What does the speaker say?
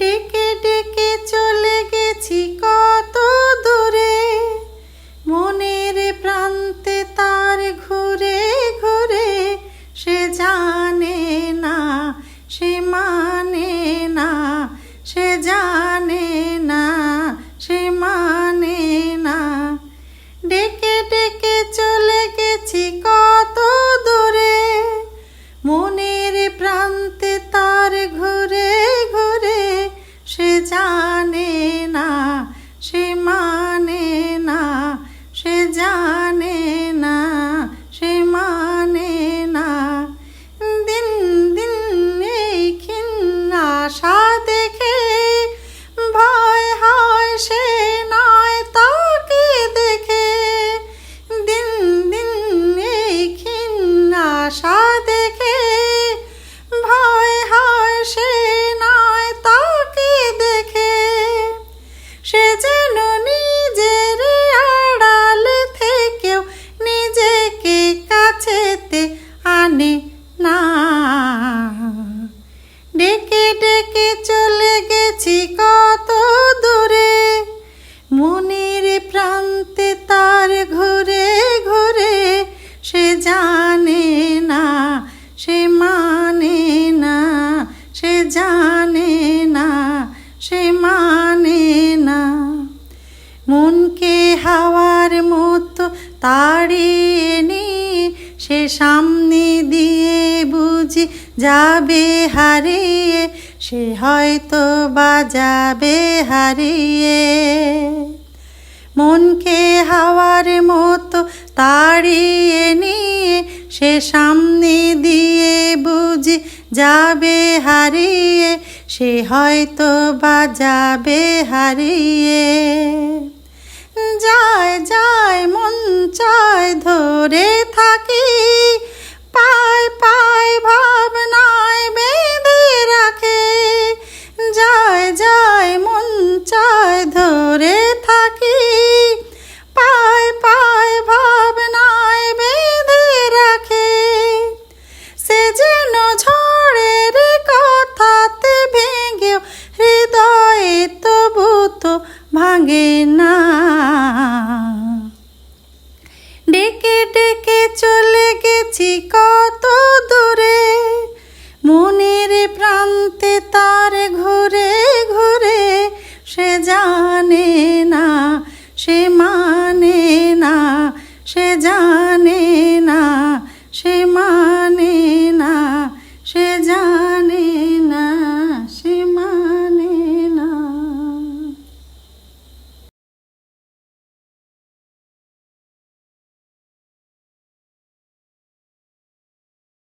ডেকে ডেকে চলে গেছি কত দূরে। মনের প্রান্তে তার ঘুরে ঘুরে, সে জানে না, সে মানে না, সে জানে না, সে মানে না। ডেকে ডেকে চলে গেছি কত সে সে জানে না, সে মানে না, সে জানে না, সে মানে না। মনকে হাওয়ার মতো তাড়িয়ে নিয়ে সে সামনে দিয়ে বুঝি যাবে হারিয়ে, সে হয়তো বাজাবে হারিয়ে। মনকে হাওয়ার মতো তাড়িয়ে নিয়ে সে সামনে দিয়ে বুঝি যাবে হারিয়ে, সে হয়তো বা যাবে হারিয়ে। যায় যায়। গেছি কত দূরে। মনের প্রান্তে তার ঘুরে ঘুরে, সে জানে না, সে মানে না, সে জানে